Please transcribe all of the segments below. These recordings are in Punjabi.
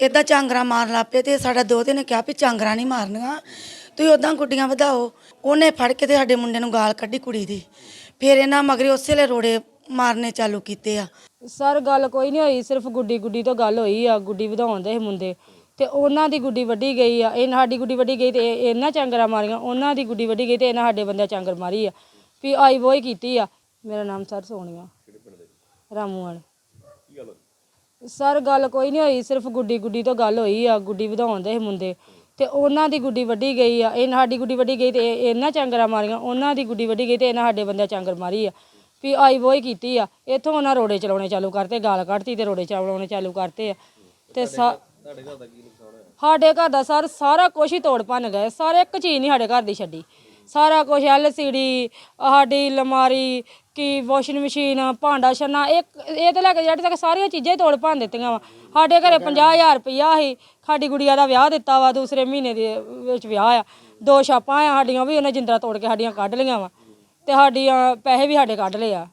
ਇਦਾਂ ਚਾਂਗਰਾ ਮਾਰਨ ਲੱਪੇ ਤੇ ਸਾਡਾ ਦੋਤੇ ਨੇ ਕਿਹਾ ਵੀ ਚਾਂਗਰਾ ਨਹੀਂ ਮਾਰਨੀਆਂ। ਤੁਸੀਂ ਉਦਾਂ ਗੁੱਡੀਆਂ ਵਧਾਓ। ਉਹਨੇ ਫੜ ਕੇ ਤੇ ਸਾਡੇ ਮੁੰਡੇ ਨੂੰ ਗਾਲ ਕੱਢੀ ਕੁੜੀ ਦੀ। ਫਿਰ ਇਹਨਾਂ ਮਗਰੇ ਉਸੇ ਵੇਲੇ ਰੋੜੇ ਮਾਰਨੇ ਚਾਲੂ ਕੀਤੇ ਆ। ਸਰ, ਗੱਲ ਕੋਈ ਨਹੀਂ ਹੋਈ। ਸਿਰਫ ਗੁੱਡੀ ਗੁੱਡੀ ਤੋਂ ਗੱਲ ਹੋਈ ਆ, ਗੁੱਡੀ ਵਧਾਉਣ ਦੇ ਸੀ ਮੁੰਡੇ। ਤੇ ਉਹਨਾਂ ਦੀ ਗੁੱਡੀ ਵੱਢੀ ਗਈ ਆ। ਇਹ ਸਾਡੀ ਗੁੱਡੀ ਵੱਢੀ ਗਈ ਤੇ ਇਹ- ਇਹਨਾਂ ਚਾਂਗਰਾ ਮਾਰੀਆਂ। ਉਹਨਾਂ ਦੀ ਗੁੱਡੀ ਵੱਢੀ ਗਈ ਤੇ ਇਹਨਾਂ ਸਾਡੇ ਬੰਦਿਆਂ ਚਾਂਗਰ ਮਾਰੀ ਆ। ਵੀ ਆਈ ਵੋਈ ਕੀਤੀ ਆ। ਮੇਰਾ ਨਾਮ ਸਰ ਸੋਨੀਆ। ਰਾਮੂ ਰਾਮੂਵਾਲ ਸਰ ਗੱਲ ਕੋਈ ਨਹੀਂ ਹੋਈ ਸਿਰਫ ਗੁੱਡੀ ਗੁੱਡੀ ਤੋਂ ਗੱਲ ਹੋਈ ਆ ਗੁੱਡੀ ਵਧਾਉਣ ਦੇ ਸੀ ਮੁੰਡੇ। ਤੇ ਉਹਨਾਂ ਦੀ ਗੁੱਡੀ ਵੱਢੀ ਗਈ ਆ ਇਹ ਸਾਡੀ ਗੁੱਡੀ ਵੱਢੀ ਗਈ ਤੇ ਇਹ- ਇਹਨਾਂ ਚਾਂਗਰਾ ਮਾਰੀਆਂ ਉਹਨਾਂ ਦੀ ਗੁੱਡੀ ਵੱਢੀ ਗਈ ਤੇ ਇਹਨਾਂ ਸਾਡੇ ਬੰਦਿਆਂ ਚਾਂਗਰ ਮਾਰੀ ਆ। ਵੀ ਆਈ ਵੋਈ ਕੀਤੀ ਆ ਇੱਥੋਂ ਉਹਨਾਂ ਰੋੜੇ ਚਲਾਉਣੇ ਚਾਲੂ ਕਰਤੇ ਗਾਲ ਕੱਢਤੀ ਤੇ ਰੋੜੇ ਚਲਾਉਣੇ ਚਾਲੂ ਕਰਤੇ ਆ। ਤੇ ਸਾ- ਸਾਡੇ ਘਰ ਦਾ ਸਰ ਸਾਰਾ ਕੁਝ ਹੀ ਤੋੜ ਭੰਨ ਗਏ ਸਾਰੇ ਇੱਕ ਚੀਜ਼ ਨਹੀਂ ਸਾਡੇ ਘਰ ਦੀ ਛੱਡੀ। ਸਾਰਾ ਕੁਝ ਐਲਸੀਡੀ ਸਾਡੀ ਅਲਮਾਰੀ ਕੀ ਵਾਸ਼ਿੰਗ ਮਸ਼ੀਨ ਭਾਂਡਾ ਛੰਨਾ ਇੱਕ ਇਹ ਤੇ ਲੈ ਕੇ ਜਿਹੜੇ ਤੱਕ ਸਾਰੀਆਂ ਚੀਜ਼ਾਂ ਹੀ ਤੋੜ ਭੰਨ ਦਿੱਤੀਆਂ ਵਾ। ਸਾਡੇ ਘਰੇ 50000 ਰੁਪਇਆ ਸੀ। ਸਾਡੀ ਗੁੜੀਆ ਦਾ ਵਿਆਹ ਦਿੱਤਾ ਵਾ ਦੂਸਰੇ ਮਹੀਨੇ ਦੇ ਵਿੱਚ ਵਿਆਹ ਆ। ਦੋ ਛਾਪਾਂ ਆ ਸਾਡੀਆਂ ਵੀ ਉਹਨੇ ਜਿੰਦਰਾ ਤੋੜ ਕੇ ਸਾਡੀਆਂ ਕੱਢ ਲਈਆਂ ਵਾ। ਤੇ ਸਾਡੀਆਂ ਪੈਸੇ ਵੀ ਸਾਡੇ ਕੱਢ ਲਏ ਆ।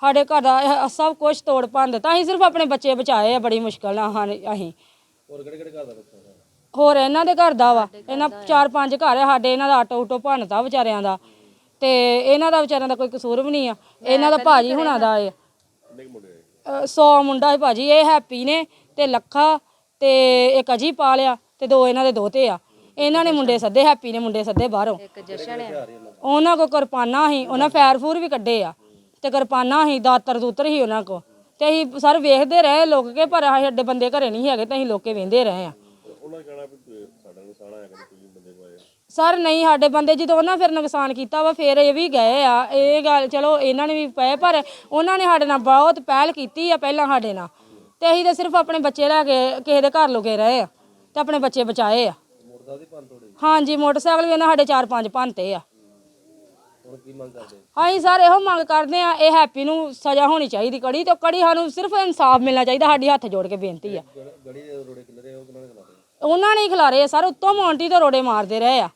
ਸਾਡੇ ਘਰ ਦਾ ਇਹ ਸਭ ਕੁਝ ਤੋੜ ਭੰਨ ਦਿੱਤਾ। ਅਸੀਂ ਸਿਰਫ ਆਪਣੇ ਬੱਚੇ ਬਚਾਏ ਆ ਬੜੀ ਮੁਸ਼ਕਲ ਨਾਲ ਹਾਂ ਅਸੀਂ। ਹੋਰ ਇਹਨਾਂ ਦੇ ਘਰ ਦਾ ਵਾ। ਇਹਨਾਂ ਚਾਰ ਪੰਜ ਘਰ ਆ ਸਾਡੇ ਇਹਨਾਂ ਦਾ ਆਟੋ ਉਟੋ ਭੰਨਤਾ ਵਿਚਾਰਿਆਂ ਦਾ। ਤੇ ਇਹਨਾਂ ਦਾ ਵਿਚਾਰਿਆਂ ਦਾ ਕੋਈ ਕਸੂਰ ਵੀ ਨਹੀਂ ਆ। ਇਹਨਾਂ ਦਾ ਭਾਜੀ ਹੁਣਾਂ ਦਾ ਏ 100 ਮੁੰਡਾ ਹੈ ਭਾਜੀ ਇਹ ਹੈਪੀ ਨੇ ਤੇ ਲੱਖਾ ਤੇ ਇੱਕ ਅਜੀ ਪਾਲਿਆ ਤੇ ਦੋ ਇਹਨਾਂ ਦੇ ਦੋਤੇ ਆ। ਇਹਨਾਂ ਨੇ ਮੁੰਡੇ ਸੱਦੇ ਹੈਪੀ ਨੇ ਮੁੰਡੇ ਸੱਦੇ ਬਾਹਰੋਂ। ਇੱਕ ਜਸ਼ਨ ਆ। ਉਹਨਾਂ ਕੋ ਕਿਰਪਾਨਾਂ ਸੀ ਉਹਨਾਂ ਫੈਰ ਫੂਰ ਵੀ ਕੱਢੇ ਆ। ਤੇ ਕਿਰਪਾਨਾਂ ਸੀ ਦਾਤਰ ਦੂਤਰ ਸੀ ਉਹਨਾਂ ਕੋ ਤੇ ਅਸੀਂ ਸਰ ਵੇਖਦੇ ਰਹੇ ਲੋਕ ਕੇ ਪਰ ਅਸੀਂ ਸਾਡੇ ਬੰਦੇ ਘਰੇ ਨਹੀਂ ਹੈਗੇ ਤੇ ਅਸੀਂ ਲੋਕੇ ਵੇਂਦੇ ਰਹੇ ਆ। ਸਰ ਨਹੀਂ ਸਾਡੇ ਬੰਦੇ ਜਦੋਂ ਉਹਨਾਂ ਫਿਰ ਨੁਕਸਾਨ ਕੀਤਾ ਵਾ ਫਿਰ ਇਹ ਵੀ ਗਏ ਆ। ਇਹ ਗੱਲ ਚਲੋ ਇਹਨਾਂ ਨੇ ਵੀ ਪਏ ਪਰ ਉਹਨਾਂ ਨੇ ਸਾਡੇ ਨਾਲ ਬਹੁਤ ਪਹਿਲ ਕੀਤੀ ਆ ਪਹਿਲਾਂ ਸਾਡੇ ਨਾਲ। ਤੇ ਅਸੀਂ ਤਾਂ ਸਿਰਫ ਆਪਣੇ ਬੱਚੇ ਲੈ ਕੇ ਕਿਸੇ ਦੇ ਘਰ ਲੁਕੇ ਰਹੇ ਆ ਤੇ ਆਪਣੇ ਬੱਚੇ ਬਚਾਏ ਆ। ਹਾਂਜੀ ਮੋਟਰਸਾਈਕਲ ਵੀ ਇਹਨਾਂ ਸਾਡੇ ਚਾਰ ਪੰਜ ਭੰਨਤੇ ਆ। ਅਸੀਂ ਸਰ ਇਹੋ ਮੰਗ ਕਰਦੇ ਆ ਇਹ ਹੈਪੀ ਨੂੰ ਸਜ਼ਾ ਹੋਣੀ ਚਾਹੀਦੀ ਕੜੀ ਤੇ ਕੜੀ ਸਾਨੂੰ ਸਿਰਫ ਇਨਸਾਫ ਮਿਲਣਾ ਚਾਹੀਦਾ ਸਾਡੀ ਹੱਥ ਜੋੜ ਕੇ ਬੇਨਤੀ ਆ। ਉਹਨਾਂ ਨੇ ਹੀ ਖਿਲਾਰੇ ਆ ਸਰ ਉੱਤੋਂ ਮੌਂਟੀ ਤੇ ਰੋੜੇ ਮਾਰਦੇ ਰਹੇ ਆ।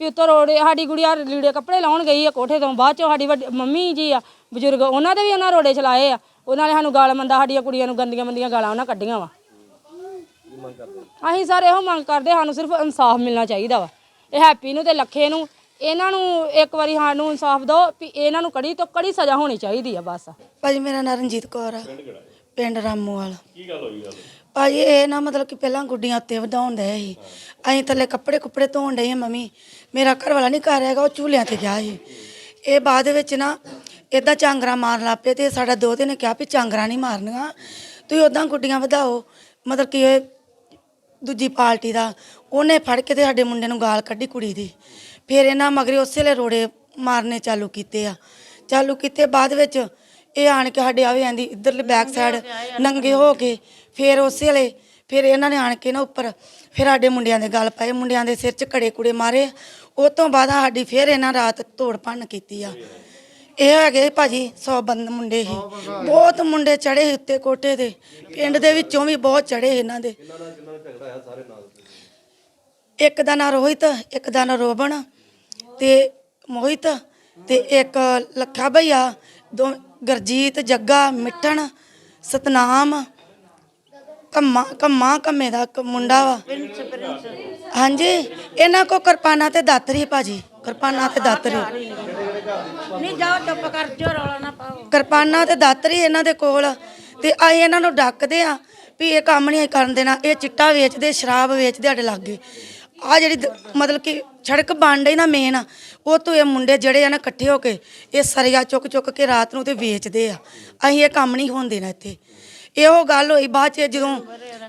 ਵੀ ਉੱਤੋਂ ਰੋੜੇ ਸਾਡੀ ਗੁੜੀਆ ਲੀੜੇ ਕੱਪੜੇ ਲਾਉਣ ਗਈ ਆ ਕੋਠੇ ਤੋਂ ਬਾਅਦ ਚੋਂ ਸਾਡੀ ਵੱਡੀ ਮੰਮੀ ਜੀ ਆ ਬਜ਼ੁਰਗ ਉਹਨਾਂ ਦੇ ਵੀ ਉਹਨਾਂ ਰੋੜੇ ਚਲਾਏ ਆ। ਉਹਨਾਂ ਨੇ ਸਾਨੂੰ ਗਾਲ ਮੰਦਾ ਸਾਡੀਆਂ ਕੁੜੀਆਂ ਨੂੰ ਗੰਦੀਆਂ ਮੰਦੀਆਂ ਗਾਲਾਂ ਉਹਨਾਂ ਕੱਢੀਆਂ ਵਾ। ਅਸੀਂ ਸਰ ਇਹੋ ਮੰਗ ਕਰਦੇ ਸਾਨੂੰ ਸਿਰਫ ਇਨਸਾਫ ਮਿਲਣਾ ਚਾਹੀਦਾ ਵਾ। ਇਹ ਹੈਪੀ ਨੂੰ ਤੇ ਲੱਖੇ ਨੂੰ ਇਹਨਾਂ ਨੂੰ ਇੱਕ ਵਾਰੀ ਸਾਨੂੰ ਇਨਸਾਫ ਦਿਓ ਵੀ ਇਹਨਾਂ ਨੂੰ ਕੜੀ ਤੋਂ ਕੜੀ ਸਜ਼ਾ ਹੋਣੀ ਚਾਹੀਦੀ ਆ ਬਸ। ਭਾਜੀ ਮੇਰਾ ਨਾਂ ਰਣਜੀਤ ਕੌਰ ਆ। ਪਿੰਡ ਰਾਮੂਵਾਲ। ਕੀ ਗੱਲ ਹੋਈ ਗੱਲ? ਭਾਜੀ ਇਹ ਨਾ ਮਤਲਬ ਕਿ ਪਹਿਲਾਂ ਗੁੱਡੀਆਂ ਉੱਤੇ ਵਧਾਉਣ ਦੇ ਸੀ। ਅਸੀਂ ਥੱਲੇ ਕੱਪੜੇ ਕੁੱਪੜੇ ਧੋਣ ਡਏ ਆ ਮੰਮੀ। ਮੇਰਾ ਘਰ ਵਾਲਾ ਨਹੀਂ ਘਰ ਹੈਗਾ, ਉਹ ਚੂਲਿਆਂ ਤੇ ਗਿਆ ਸੀ। ਇਹ ਬਾਅਦ ਵਿੱਚ ਨਾ ਇਦਾਂ ਚਾਂਗਰਾ ਮਾਰਨ ਲੱਗ ਪਏ ਤੇ ਸਾਡਾ ਦੋਤੇ ਨੇ ਕਿਹਾ ਵੀ ਚਾਂਗਰਾ ਨਹੀਂ ਮਾਰਨੀਆਂ। ਤੁਸੀਂ ਉਦਾਂ ਗੁੱਡੀਆਂ ਵਧਾਓ। ਮਤਲਬ ਕਿ ਇਹ ਦੂਜੀ ਪਾਰਟੀ ਦਾ। ਉਹਨੇ ਫੜ ਕੇ ਤੇ ਸਾਡੇ ਮੁੰਡੇ ਨੂੰ ਗਾਲ ਕੱਢੀ ਕੁੜੀ ਦੀ। ਫਿਰ ਇਹਨਾਂ ਮਗਰੇ ਉਸੇ ਵੇਲੇ ਰੋੜੇ ਮਾਰਨੇ ਚਾਲੂ ਕੀਤੇ ਆ। ਚਾਲੂ ਕੀਤੇ ਬਾਅਦ ਵਿੱਚ ਇਹ ਆਣ ਕੇ ਸਾਡੇ ਆਵੇ ਆਂਦੀ ਇਧਰਲੇ ਬੈਕ ਸਾਈਡ ਨੰਗੇ ਹੋ ਕੇ ਫਿਰ ਉਸੇ ਵੇਲੇ ਫਿਰ ਇਹਨਾਂ ਨੇ ਆਣ ਕੇ ਨਾ ਉੱਪਰ ਫਿਰ ਸਾਡੇ ਮੁੰਡਿਆਂ ਦੇ ਗਲ ਪਏ ਮੁੰਡਿਆਂ ਦੇ ਸਿਰ 'ਚ ਕੜੇ ਕੁੜੇ ਮਾਰੇ। ਉਹ ਤੋਂ ਬਾਅਦ ਸਾਡੀ ਫਿਰ ਇਹਨਾਂ ਰਾਤ ਤੋੜ ਭੰਨ ਕੀਤੀ ਆ। ਇਹ ਹੈਗੇ ਭਾਜੀ 100 ਬੰਦ ਮੁੰਡੇ ਸੀ। ਬਹੁਤ ਮੁੰਡੇ ਚੜੇ ਉੱਤੇ ਕੋਠੇ ਤੇ। ਪਿੰਡ ਦੇ ਵਿੱਚੋਂ ਵੀ ਬਹੁਤ ਚੜੇ ਇਹਨਾਂ ਦੇ। ਇੱਕ ਦਾ ਨਾਂ ਰੋਹਿਤ ਇੱਕ ਦਾ ਨਾਂ ਰੋਬਣ ਤੇ ਮੋਹਿਤ ਤੇ ਇੱਕ ਲੱਖਾ ਭਈਆ ਦੋ ਗਰਜੀਤ ਜੱਗਾ ਮਿੱਠਣ ਸਤਨਾਮ ਕੰਮਾ ਕੰਮਾ ਕੰਮੇ ਦਾ ਇੱਕ ਮੁੰਡਾ ਵਾ। ਹਾਂਜੀ ਇਹਨਾਂ ਕੋ ਕਿਰਪਾਨਾਂ ਤੇ ਦਾਤਰੀ ਭਾਜੀ। ਕਿਰਪਾਨਾਂ ਤੇ ਦਾਤਰੀ ਨਹੀਂ ਜਾਓ ਚੁੱਪ ਕਰ ਜੋ ਰੌਲਾ ਨਾ ਪਾਓ। ਕਿਰਪਾਨਾਂ ਤੇ ਦਾਤਰੀ ਇਹਨਾਂ ਦੇ ਕੋਲ। ਤੇ ਅਸੀਂ ਇਹਨਾਂ ਨੂੰ ਡੱਕਦੇ ਆ ਵੀ ਇਹ ਕੰਮ ਨਹੀਂ ਕਰਨ ਦੇਣਾ। ਇਹ ਚਿੱਟਾ ਵੇਚਦੇ ਸ਼ਰਾਬ ਵੇਚਦੇ ਸਾਡੇ ਲਾਗੇ। ਆ ਜਿਹੜੀ ਦ- ਮਤਲਬ ਕਿ ਸੜਕ ਬਣ ਰਹੀ ਨਾ ਮੇਨ ਉਹ ਤੋਂ ਇਹ ਮੁੰਡੇ ਜਿਹੜੇ ਆ ਨਾ ਇਕੱਠੇ ਹੋ ਕੇ ਇਹ ਸਰੀਆ ਚੁੱਕ ਚੁੱਕ ਕੇ ਰਾਤ ਨੂੰ ਤੇ ਵੇਚਦੇ ਆ। ਅਸੀਂ ਇਹ ਕੰਮ ਨਹੀਂ ਹੋਣ ਦੇਣਾ ਇੱਥੇ। ਇਹੋ ਗੱਲ ਹੋਈ, ਬਾਅਦ ਚ ਜਦੋਂ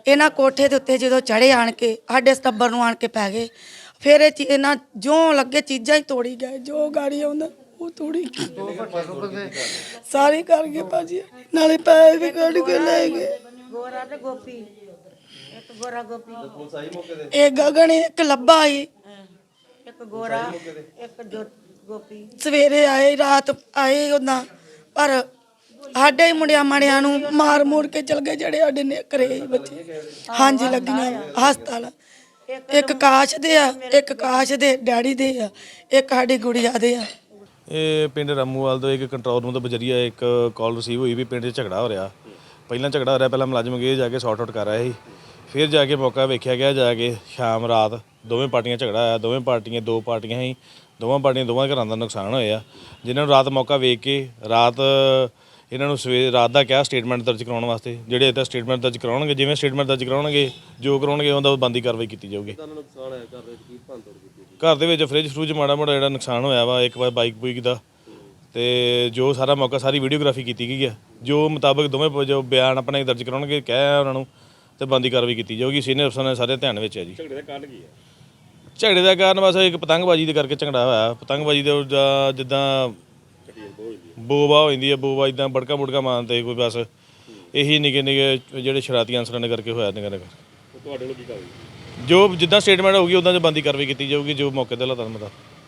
ਇਹਨਾਂ ਕੋਠੇ ਦੇ ਉੱਤੇ ਜਦੋਂ ਚੜੇ ਆਣ ਕੇ, ਸਾਡੇ ਸਟੱਬਰ ਨੂੰ ਆਣ ਕੇ ਪੈ ਗਏ। ਫਿਰ ਇਹ ਚੀ- ਇਹਨਾਂ ਜੋ ਲੱਗੇ ਚੀਜ਼ਾਂ ਹੀ ਤੋੜੀ ਗਏ, ਜੋ ਗਾੜੀ ਆਉਂਦਾ, ਉਹ ਤੋੜੀ ਗਏ। ਸਾਰੇ ਕਰ ਗਏ ਭਾਜੀ, ਨਾਲੇ ਪੈਸੇ ਵੀ ਕੱਢ ਕੇ ਲੈ ਗਏ। ਗੋਰਾ ਤੇ ਗੋਪੀ। ਗੋਰਾ ਗੋਪੀ। ਇਹ ਗਗਨ ਇੱਕ ਲੱਭਾ ਆਈ। ਇੱਕ ਗੋਰਾ ਇੱਕ ਜੋ ਗੋਪੀ। ਸਵੇਰੇ ਆਏ ਰਾਤ ਆਏ ਉਹਨਾਂ ਪਰ ਸਾਡੇ ਹੀ ਮੁੰਡਿਆਂ ਮਾੜਿਆਂ ਨੂੰ ਮਾਰ ਮੂਰ ਕੇ ਚਲ ਗਏ ਜਿਹੜੇ ਸਾਡੇ ਨੇ ਘਰੇ ਬੱਚੇ। ਹਾਂਜੀ ਲੱਗੀਆਂ ਹਸਪਤਾਲ। ਇੱਕ ਕਾਸ਼ ਦੇ ਆ ਇੱਕ ਕਾਸ਼ ਦੇ ਡੈਡੀ ਦੇ ਆ ਇੱਕ ਸਾਡੀ ਗੁੜੀਆ ਦੇ ਆ। ਇਹ ਪਿੰਡ ਰਾਮੂਵਾਲ ਤੋਂ ਇੱਕ ਕੰਟਰੋਲ ਰੂਮ ਤੋਂ ਬਜਰੀਆ ਇੱਕ ਕਾਲ ਰਿਸੀਵ ਹੋਈ ਵੀ ਪਿੰਡ 'ਚ ਝਗੜਾ ਹੋ ਰਿਹਾ। ਪਹਿਲਾਂ ਝਗੜਾ ਹੋ ਰਿਹਾ ਪਹਿਲਾਂ ਮੁਲਾਜ਼ਮ ਗਏ ਜਾ ਕੇ ਸੌਟ ਆਊਟ ਕਰ ਰਹੇ ਸੀ। ਫਿਰ ਜਾ ਕੇ ਮੌਕਾ ਵੇਖਿਆ ਗਿਆ ਜਾ ਕੇ ਸ਼ਾਮ ਰਾਤ ਦੋਵੇਂ ਪਾਰਟੀਆਂ ਝਗੜਾ ਆਇਆ ਦੋਵੇਂ ਪਾਰਟੀਆਂ ਦੋ ਪਾਰਟੀਆਂ ਸੀ ਦੋਵਾਂ ਪਾਰਟੀਆਂ ਦੋਵਾਂ ਘਰਾਂ ਦਾ ਨੁਕਸਾਨ ਹੋਇਆ। ਜਿਨ੍ਹਾਂ ਨੂੰ ਰਾਤ ਮੌਕਾ ਵੇਖ ਕੇ ਰਾਤ ਇਹਨਾਂ ਨੂੰ ਸਵੇਰ ਰਾਤ ਦਾ ਕਿਹਾ ਸਟੇਟਮੈਂਟ ਦਰਜ ਕਰਾਉਣ ਵਾਸਤੇ ਜਿਹੜੇ ਇੱਥੇ ਸਟੇਟਮੈਂਟ ਦਰਜ ਕਰਾਉਣਗੇ ਜਿਵੇਂ ਸਟੇਟਮੈਂਟ ਦਰਜ ਕਰਾਉਣਗੇ ਜੋ ਕਰਾਉਣਗੇ ਉਹਦਾ ਬੰਦੀ ਕਾਰਵਾਈ ਕੀਤੀ ਜਾਊਗੀ। ਘਰ ਦੇ ਵਿੱਚ ਫ੍ਰਿਜ ਫਰੂਜ ਮਾੜਾ ਮੋੜਾ ਜਿਹੜਾ ਨੁਕਸਾਨ ਹੋਇਆ ਵਾ ਇੱਕ ਵਾਰ ਬਾਈਕ ਬੁਈਕ ਦਾ। ਤੇ ਜੋ ਸਾਰਾ ਮੌਕਾ ਸਾਰੀ ਵੀਡੀਓਗ੍ਰਾਫੀ ਕੀਤੀ ਗਈ ਹੈ ਜੋ ਮੁਤਾਬਕ ਦੋਵੇਂ ਜੋ ਬਿਆਨ ਆਪਣੇ ਦਰਜ ਕਰਾਉਣਗੇ ਕਹਿਆ ਉਹਨਾਂ ਨੂੰ। ਤੇ ਬੰਦੀ ਕਾਰਵਾਈ ਕੀਤੀ ਜਾਊਗੀ। ਸੀਨੀਅਰ ਅਫਸਰਾਂ ਨੇ ਸਾਰੇ ਧਿਆਨ ਵਿੱਚ ਹੈ ਜੀ। ਝਗੜੇ ਦਾ ਕਾਰਨ ਕੀ ਹੈ? ਝਗੜੇ ਦਾ ਕਾਰਨ ਬਸ ਇੱਕ ਪਤੰਗਬਾਜ਼ੀ ਦੇ ਕਰਕੇ ਝਗੜਾ ਹੋਇਆ। ਪਤੰਗਬਾਜ਼ੀ ਦੇ ਉਹ ਜਾਂ ਜਿੱਦਾਂ ਬੋਵਾ ਹੋ ਜਾਂਦੀ ਹੈ ਬੋਵਾ ਇਦਾਂ ਬੜਕਾ ਬੁੜਕਾ ਮਾਰਦੇ ਕੋਈ ਬਸ ਇਹੀ ਨਿੱਕੇ ਨਿੱਕੇ ਜਿਹੜੇ ਸ਼ਰਾਰਤੀ ਅਨਸਰਾਂ ਨੇ ਕਰਕੇ ਹੋਇਆ ਨਿਕਾ ਨਿਕਾ। ਤੁਹਾਡੇ ਵੱਲੋਂ ਕੀ ਕਾਰਵਾਈ? ਜੋ ਜਿੱਦਾਂ ਸਟੇਟਮੈਂਟ ਹੋਊਗੀ ਉਦਾਂ ਦੀ ਬੰਦੀ ਕਾਰਵਾਈ ਕੀਤੀ ਜਾਊਗੀ ਜੋ ਮੌਕੇ ਤੇ ਹਾਲਾਤਾਂ ਮੁਤਾਬਕ